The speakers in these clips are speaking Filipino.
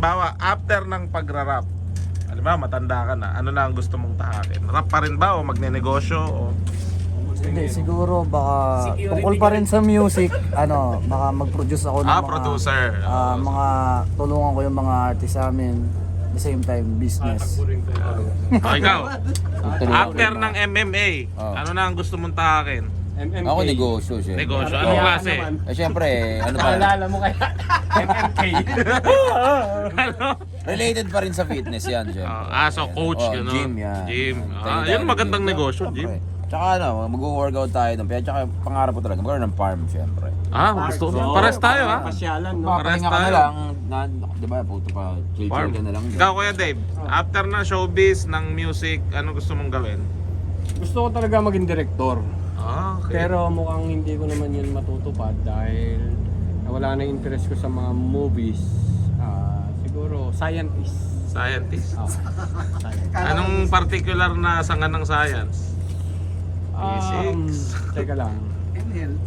Halimbawa, after ng pagra-rap, halimbawa matanda ka na, ano na ang gusto mong tahakin? Rap pa rin ba o magnenegosyo o Hindi, siguro baka tungkol pa rin sa music, ano, baka mag-produce ako ng Ah, mga, producer. ah, mga tulungan ko yung mga artist sa amin, the same time business. O, ikaw? After ng MMA, Oh. ano na ang gusto mong tahakin? MMK. Ako negosyo siya. Negosyo, anong Kaya klase? naman, Eh syempre, ano pa? Naalala mo kaya? MMK. ano? Related pa rin sa fitness yan, syempre. Ah, ah, so coach, Oh, gano'n? Gym yan. Gym. Ah, ng magandang gym. negosyo, gym. Syempre. Tsaka ano, mag-workout tayo doon. Pero tsaka pangarap ko talaga, magkaroon ng farm, syempre. Ah, gusto ko. Pares tayo, ha? Pasyalan, no? Pares Papahinga ka na tayo. lang, na, di ba, puto pa, chill-chill Farm. ka na lang. Ikaw, Kuya Dave, after na showbiz, ng music, ano gusto mong gawin? Gusto ko talaga maging direktor. Ah, okay. Pero mukhang hindi ko naman yun matutupad dahil nawala na interest ko sa mga movies. Ah, siguro, scientist. Scientist. Ah, scientist. Anong particular na sanga ng science? Um, Physics. teka lang. Hindi,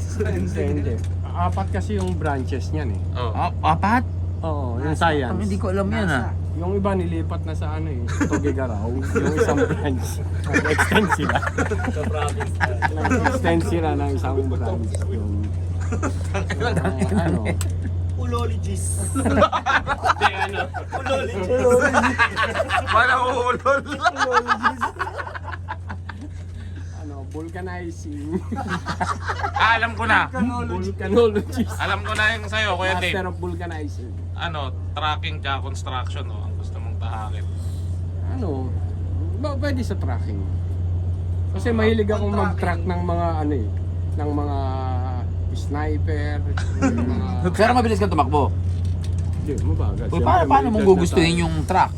hindi. Apat kasi yung branches niyan eh. Oh. Ah, apat? Oo, yung science. Hindi ko alam yan ah. Yung iba nilipat na sa ano eh, Tugigaraw. yung isang branch. Nag-extend sila. Nag-extend sila ng isang branch. Yung, ano. Ulologist. Hindi, ano. Wala ulol. Ano, vulcanizing. ah, alam ko na. Volcanologist. Alam ko na yung sa'yo, Kuya Master Dave. of vulcanizing. Ano, tracking ka, construction, oh, ang gusto mong tahakin. Ano, ba, pwede sa tracking. Kasi mahilig akong mag-track ng mga ano eh, ng mga sniper, yung mga... Pero mabilis ka tumakbo. Hindi, mabagal. Uy, paano, paano mong gugustuhin yung track?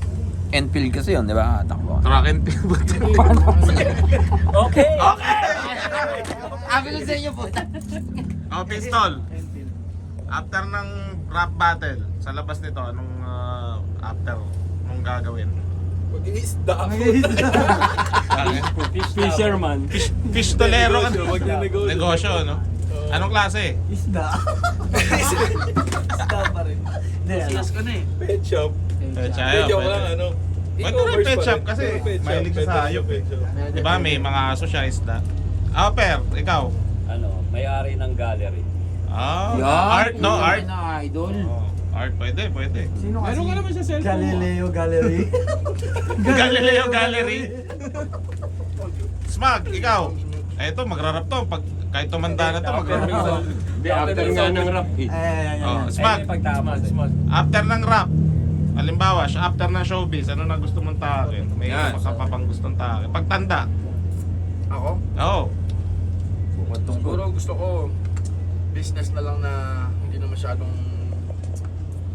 Enfield kasi yun, di ba? Takbo. Track and field. Okay. Sabi ko sa inyo po. oh, pistol. After ng rap battle, sa labas nito, anong ah, after mong gagawin? Fisherman. Pistolero ka na. Negosyo, no? Anong klase? Isda. Isda pa rin. Hindi, ano. Silas ka na eh. Pet shop. Pet shop. Hindi, joke pwede. lang, ano. Pwede rin pet shop kasi mahilig siya sa hayop eh. Di ba may mga aso siya isda? Ah, per, ikaw. Ano, may-ari ng gallery. Ah, Yan, art, no? yun Art? na idol. Oh, art, pwede, pwede. Sino kasi? Meron ka naman sa cellphone. Galileo Gallery. Galileo Gallery. Smag, ikaw. Eh, ito, magrarap to. Pag, kahit tumanda na to, magrarap to. Hindi, after nga ng rap eh. Eh, yan, yan, Oh, yan. Smag, pagtama, small. after ng rap, halimbawa, siya after ng showbiz, ano na gusto mong tahakin? May Yan. yes. pa pang gustong tahakin. Pagtanda, Ako? oo. Bukod tungkol. Siguro gusto ko business na lang na hindi na masyadong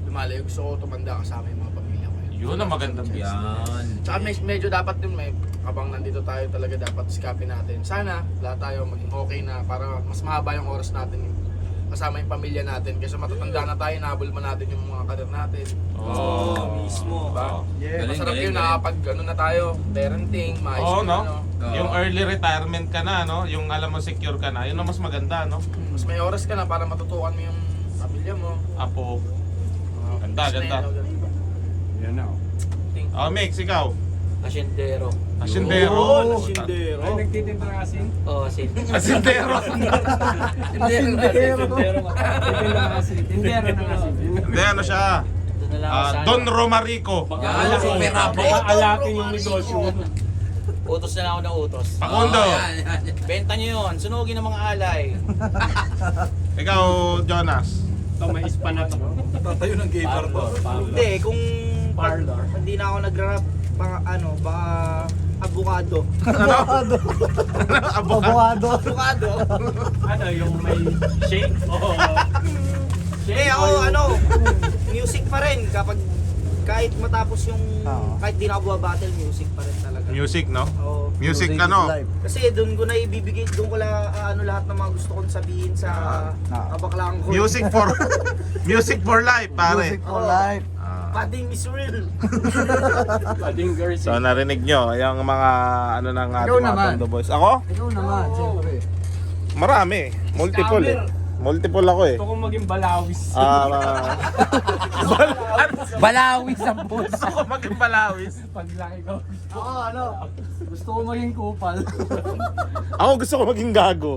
lumalayo. Gusto ko tumanda kasama yung mga pamilya ko. Yun ang magandang business. Yan. Tsaka may, medyo dapat din may habang nandito tayo talaga dapat sikapin natin. Sana lahat tayo maging okay na para mas mahaba yung oras natin yung kasama yung pamilya natin. Kasi matatanda na tayo, nahabol man natin yung mga karir natin. Oo. mismo. Diba? Galing, Masarap galing, yun, galing. nakapag ano na tayo, parenting, maayos Oo, yung no? ano. Oo. Yung early retirement ka na, no? Yung alam mo secure ka na, yun ang mas maganda, no? Mas may oras ka na para matutukan mo yung pamilya mo. Apo. Ganda, Mas na ganda. yun, ganun ba? Yan na. oh. Oh, Mix, ikaw. Asyendero. Asindero. Asindero. Ay, nagtitinda asin? Oo, oh, sin. Asindero. Asindero. Titinda ka asin. Tindero ng asin. Hindi, ano siya? Doon na lang ako Ah, Don ano. Romarico. Baka Yan, alakin, super happy. baka alakin yung negosyo mo. Utos na lang ako ng utos. Pakundo. Oh, yan, yan, yan. Benta nyo yun. Sunugin ng mga alay. Ikaw, Jonas. Ito, may ispa na to. Tatayo ng gay bar to. Hindi, kung Parlor. hindi na ako nag-rap, baka ano, baka avocado. Avocado. Abogado. avocado. Ano, yung may shake? Oo. Eh ako, ano, music pa rin kapag kahit matapos yung, Oo. kahit di na ako battle music pa rin talaga. Music, no? Oo. Music, Music ano? life. Kasi doon ko na ibibigay, doon ko la, ah, ano lahat ng mga gusto kong sabihin sa Ah. kabaklaan ko. Music for music for life, pare. Music for life. Ah. Pading is real. Pading girls. So narinig nyo yung mga ano ng ating mga naman. Tondo Boys. Ako? Ikaw naman, siyempre. Marami. Multiple eh. Multiple ako eh. Gusto kong maging balawis. Ah, ah, bal- ano? Balawi sa puso. Gusto ko maging palawis. Paglaki ko. Ako ano, gusto ko maging kupal. Ako gusto ko maging gago.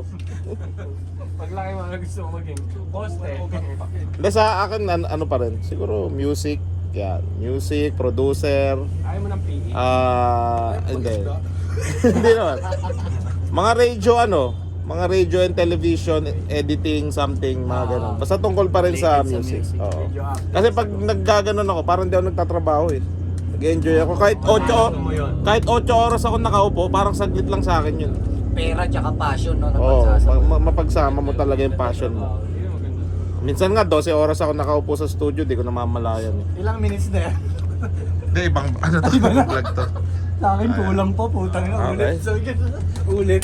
Paglaki mo, gusto ko maging poste. Hindi sa akin, an- ano pa rin. Siguro music. Yan. Music, producer. Ayaw mo ng PE. Ah, hindi. hindi naman. Mga radio ano, mga radio and television, editing, something, mga ganun. Basta tungkol pa rin sa music. music. Oo. Kasi pag naggaganon ako, parang hindi ako nagtatrabaho eh. Nag-enjoy ako. Kahit 8, kahit 8 oras ako nakaupo, parang saglit lang sa akin yun. Pera tsaka passion, no? Oo, ma- ma- mapagsama mo talaga yung passion mo. Minsan nga 12 oras ako nakaupo sa studio, di ko namamalayan eh. Ilang minutes na yan? Hindi, ibang ano to, vlog to. Sa akin kulang pa, putang na Okay. ulit. So, ulit.